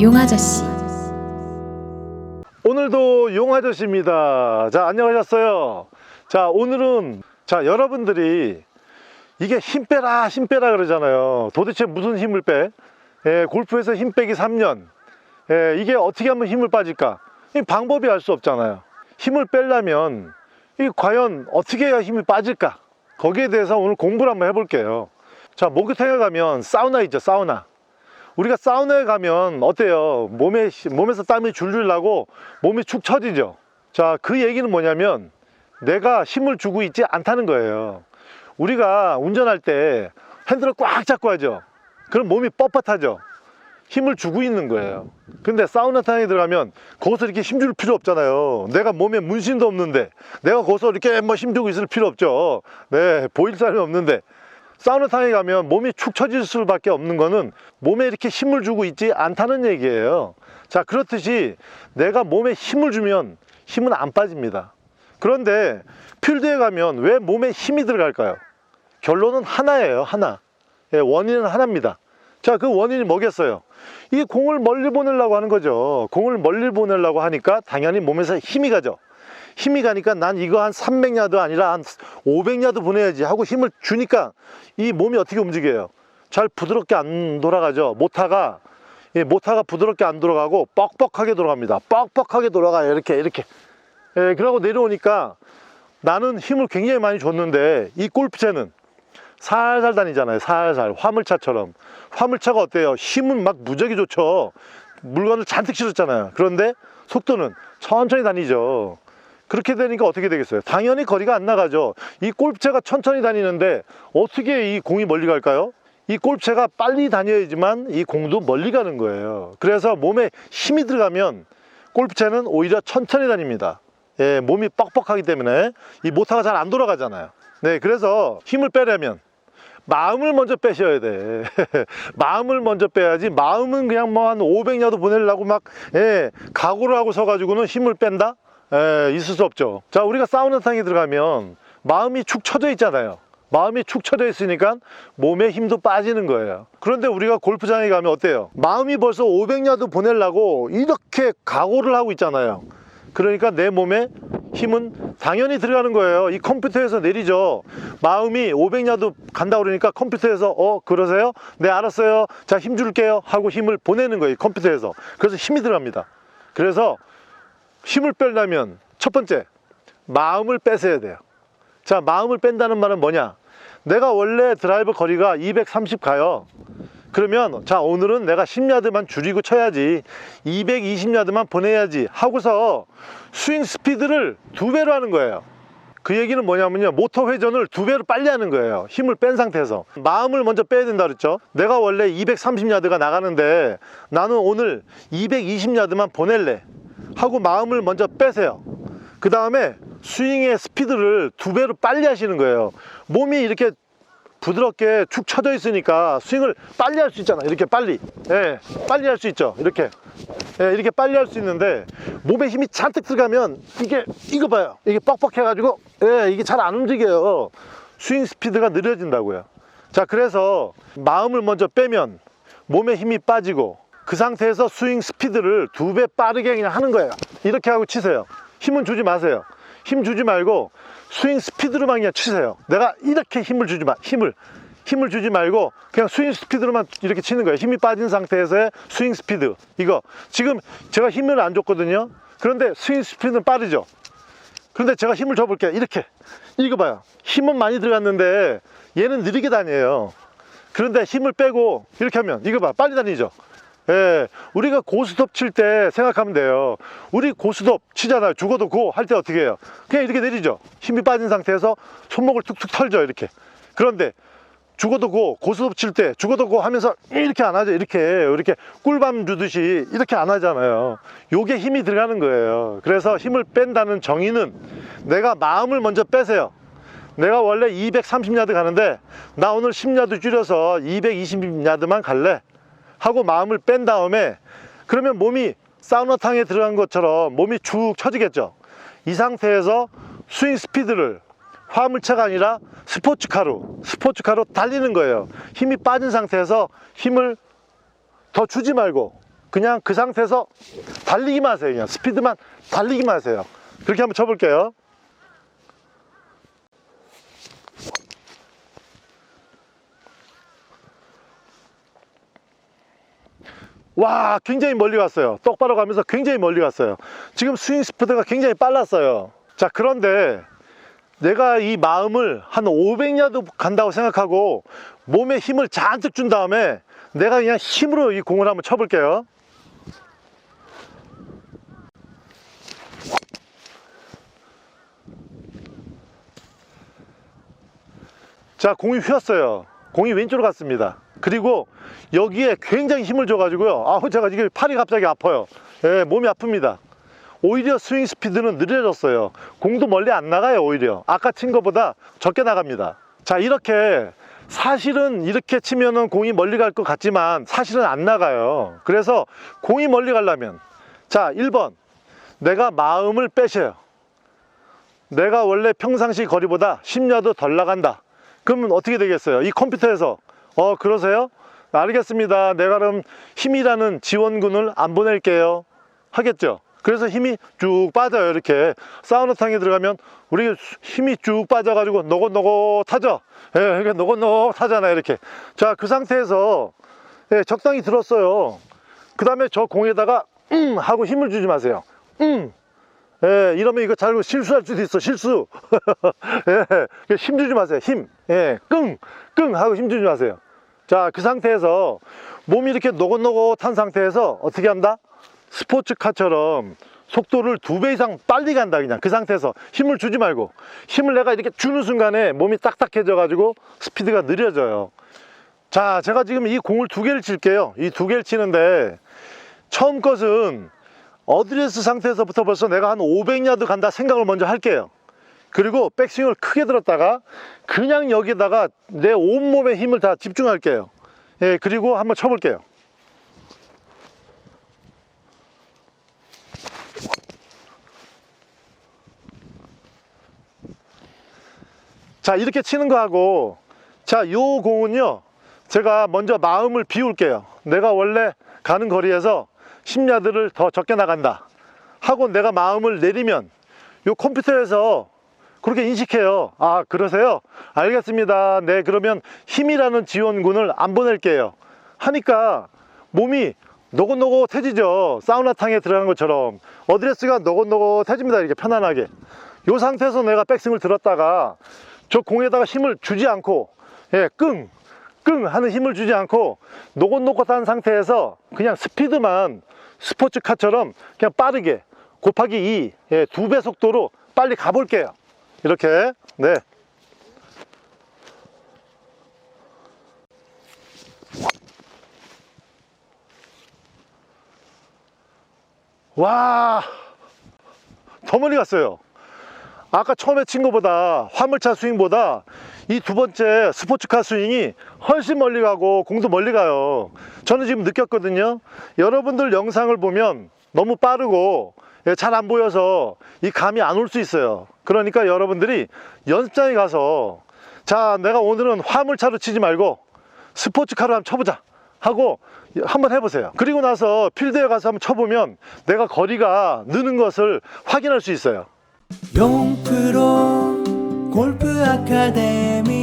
용아저씨 오늘도 용아저씨입니다. 자, 안녕하셨어요. 자, 오늘은, 자, 여러분들이 이게 힘 빼라, 힘 빼라 그러잖아요. 도대체 무슨 힘을 빼? 예, 골프에서 힘 빼기 3년. 예, 이게 어떻게 하면 힘을 빠질까? 이 방법이 알 수 없잖아요. 힘을 빼려면, 이 과연 어떻게 해야 힘이 빠질까? 거기에 대해서 오늘 공부를 한번 해볼게요. 자, 목욕탕에 가면 사우나 있죠, 사우나. 우리가 사우나에 가면 어때요? 몸에, 몸에서 땀이 줄줄 나고 몸이 축 처지죠. 자, 그 얘기는 뭐냐면 내가 힘을 주고 있지 않다는 거예요. 우리가 운전할 때 핸들을 꽉 잡고 하죠. 그럼 몸이 뻣뻣하죠. 힘을 주고 있는 거예요. 근데 사우나탕에 들어가면 거기서 이렇게 힘줄 필요 없잖아요. 내가 몸에 문신도 없는데 내가 거기서 이렇게 뭐 힘주고 있을 필요 없죠. 네, 보일 사람이 없는데 사우나탕에 가면 몸이 축 처질 수밖에 없는 거는 몸에 이렇게 힘을 주고 있지 않다는 얘기예요. 자, 그렇듯이 내가 몸에 힘을 주면 힘은 안 빠집니다. 그런데 필드에 가면 왜 몸에 힘이 들어갈까요? 결론은 하나예요, 하나. 예, 원인은 하나입니다. 자, 그 원인이 뭐겠어요? 이 공을 멀리 보내려고 하는 거죠. 공을 멀리 보내려고 하니까 당연히 몸에서 힘이 가죠. 힘이 가니까 난 이거 한 300야드 아니라 한 500야드 보내야지 하고 힘을 주니까 이 몸이 어떻게 움직여요? 잘 부드럽게 안 돌아가죠. 모타가 예, 모타가 부드럽게 안 돌아가고 뻑뻑하게 돌아갑니다. 뻑뻑하게 돌아가요. 이렇게 이렇게. 예, 그러고 내려오니까 나는 힘을 굉장히 많이 줬는데 이 골프채는 살살 다니잖아요. 살살 화물차처럼. 화물차가 어때요? 힘은 막 무지하게 좋죠. 물건을 잔뜩 실었잖아요. 그런데 속도는 천천히 다니죠. 그렇게 되니까 어떻게 되겠어요? 당연히 거리가 안 나가죠. 이 골프채가 천천히 다니는데 어떻게 이 공이 멀리 갈까요? 이 골프채가 빨리 다녀야지만 이 공도 멀리 가는 거예요. 그래서 몸에 힘이 들어가면 골프채는 오히려 천천히 다닙니다. 예, 몸이 뻑뻑하기 때문에 이 모터가 잘 안 돌아가잖아요. 네, 그래서 힘을 빼려면 마음을 먼저 빼셔야 돼. 마음을 먼저 빼야지. 마음은 그냥 뭐 한 500야도 보내려고 막, 예, 각오를 하고 서가지고는 힘을 뺀다? 예, 있을 수 없죠. 자, 우리가 사우나탕에 들어가면 마음이 축 처져 있잖아요. 마음이 축 처져 있으니까 몸에 힘도 빠지는 거예요. 그런데 우리가 골프장에 가면 어때요? 마음이 벌써 500야도 보내려고 이렇게 각오를 하고 있잖아요. 그러니까 내 몸에 힘은 당연히 들어가는 거예요. 이 컴퓨터에서 내리죠. 마음이 500야도 간다 그러니까 컴퓨터에서 어 그러세요? 네 알았어요. 자 힘 줄게요 하고 힘을 보내는 거예요. 컴퓨터에서. 그래서 힘이 들어갑니다. 그래서 힘을 빼려면 첫 번째 마음을 뺏어야 돼요. 자 마음을 뺀다는 말은 뭐냐? 내가 원래 드라이브 거리가 230 가요. 그러면 자 오늘은 내가 10야드만 줄이고 쳐야지 220야드만 보내야지 하고서 스윙 스피드를 두 배로 하는 거예요 그 얘기는 뭐냐면요 모터 회전을 두 배로 빨리 하는 거예요 힘을 뺀 상태에서 마음을 먼저 빼야 된다 그랬죠 내가 원래 230야드가 나가는데 나는 오늘 220야드만 보낼래 하고 마음을 먼저 빼세요. 그 다음에 스윙의 스피드를 두 배로 빨리 하시는 거예요. 몸이 이렇게 부드럽게 축 처져 있으니까 스윙을 빨리 할 수 있잖아. 이렇게 빨리. 예 빨리 할 수 있죠. 이렇게. 예, 이렇게 빨리 할 수 있는데 몸에 힘이 잔뜩 들어가면 이게 이거 봐요. 이게 뻑뻑해 가지고 예 이게 잘 안 움직여요. 스윙 스피드가 느려진다고요. 자 그래서 마음을 먼저 빼면 몸에 힘이 빠지고 그 상태에서 스윙 스피드를 두 배 빠르게 그냥 하는 거예요 이렇게 하고 치세요 힘은 주지 마세요 힘 주지 말고 스윙 스피드로만 그냥 치세요. 내가 이렇게 힘을 주지 마, 힘을. 힘을 주지 말고 그냥 스윙 스피드로만 이렇게 치는 거예요. 힘이 빠진 상태에서의 스윙 스피드. 이거. 지금 제가 힘을 안 줬거든요. 그런데 스윙 스피드는 빠르죠. 그런데 제가 힘을 줘볼게요. 이렇게. 이거 봐요. 힘은 많이 들어갔는데 얘는 느리게 다녀요. 그런데 힘을 빼고 이렇게 하면 이거 봐. 빨리 다니죠. 예, 우리가 고스톱 칠 때 생각하면 돼요. 우리 고스톱 치잖아요. 죽어도 고 할 때 어떻게 해요? 그냥 이렇게 내리죠. 힘이 빠진 상태에서 손목을 툭툭 털죠. 이렇게. 그런데 죽어도 고 고스톱 칠 때 죽어도 고 하면서 이렇게 안 하죠. 이렇게 이렇게 꿀밤 주듯이 이렇게 안 하잖아요. 요게 힘이 들어가는 거예요. 그래서 힘을 뺀다는 정의는 내가 마음을 먼저 빼세요. 내가 원래 230야드 가는데 나 오늘 10야드 줄여서 220야드만 갈래. 하고 마음을 뺀 다음에 그러면 몸이 사우나탕에 들어간 것처럼 몸이 축 처지겠죠 이 상태에서 스윙 스피드를 화물차가 아니라 스포츠카로 스포츠카로 달리는 거예요 힘이 빠진 상태에서 힘을 더 주지 말고 그냥 그 상태에서 달리기만 하세요. 그냥 스피드만 달리기만 하세요. 그렇게 한번 쳐볼게요. 와, 굉장히 멀리 갔어요. 똑바로 가면서 굉장히 멀리 갔어요. 지금 스윙 스피드가 굉장히 빨랐어요. 자, 그런데 내가 이 마음을 한 500야드 간다고 생각하고 몸에 힘을 잔뜩 준 다음에 내가 그냥 힘으로 이 공을 한번 쳐볼게요. 자, 공이 휘었어요. 공이 왼쪽으로 갔습니다. 그리고 여기에 굉장히 힘을 줘가지고요. 아우, 제가 지금 팔이 갑자기 아파요. 예, 몸이 아픕니다. 오히려 스윙 스피드는 느려졌어요. 공도 멀리 안 나가요, 오히려. 아까 친 것보다 적게 나갑니다. 자, 이렇게 사실은 이렇게 치면은 공이 멀리 갈 것 같지만 사실은 안 나가요. 그래서 공이 멀리 가려면 자, 1번. 내가 마음을 빼셔요. 내가 원래 평상시 거리보다 10야드 덜 나간다. 그러면 어떻게 되겠어요? 이 컴퓨터에서 어 그러세요? 알겠습니다. 내가 그럼 힘이라는 지원군을 안 보낼게요. 하겠죠. 그래서 힘이 쭉 빠져요. 이렇게 사우나탕에 들어가면 우리 힘이 쭉 빠져가지고 노곤노곤하죠. 예, 이렇게 노곤노곤하잖아요. 이렇게. 자, 그 상태에서 예, 적당히 들었어요. 그 다음에 저 공에다가 음 하고 힘을 주지 마세요. 음. 예, 이러면 이거 잘 실수할 수도 있어, 실수. 예, 힘 주지 마세요, 힘. 예, 끙, 끙 하고 힘 주지 마세요. 자, 그 상태에서 몸이 이렇게 노곤노곤한 상태에서 어떻게 한다? 스포츠카처럼 속도를 두 배 이상 빨리 간다, 그냥. 그 상태에서 힘을 주지 말고. 힘을 내가 이렇게 주는 순간에 몸이 딱딱해져 가지고 스피드가 느려져요. 자, 제가 지금 이 공을 두 개를 칠게요. 이 두 개를 치는데 처음 것은 어드레스 상태에서부터 벌써 내가 한 500야드 간다 생각을 먼저 할게요. 그리고 백스윙을 크게 들었다가 그냥 여기다가 내 온몸의 힘을 다 집중할게요. 예, 그리고 한번 쳐볼게요. 자, 이렇게 치는 거하고 자, 요 공은요. 제가 먼저 마음을 비울게요. 내가 원래 가는 거리에서 10야드를 더 적게 나간다. 하고 내가 마음을 내리면 요 컴퓨터에서 그렇게 인식해요. 아, 그러세요? 알겠습니다. 네, 그러면 힘이라는 지원군을 안 보낼게요. 하니까 몸이 노곤노곤해지죠. 사우나탕에 들어간 것처럼. 어드레스가 노곤노곤해집니다. 이렇게 편안하게. 요 상태에서 내가 백스윙을 들었다가 저 공에다가 힘을 주지 않고, 예, 끙, 끙 하는 힘을 주지 않고 노곤노곤한 상태에서 그냥 스피드만 스포츠카처럼 그냥 빠르게 곱하기 2, 예, 두 배 속도로 빨리 가볼게요. 이렇게, 네. 와, 더 멀리 갔어요. 아까 처음에 친 것보다 화물차 스윙보다 이 두 번째 스포츠카 스윙이 훨씬 멀리 가고 공도 멀리 가요. 저는 지금 느꼈거든요. 여러분들 영상을 보면 너무 빠르고 잘 안 보여서 이 감이 안 올 수 있어요. 그러니까 여러분들이 연습장에 가서 자, 내가 오늘은 화물차로 치지 말고 스포츠카로 한번 쳐보자 하고 한번 해보세요. 그리고 나서 필드에 가서 한번 쳐보면 내가 거리가 느는 것을 확인할 수 있어요. 용프로 골프 아카데미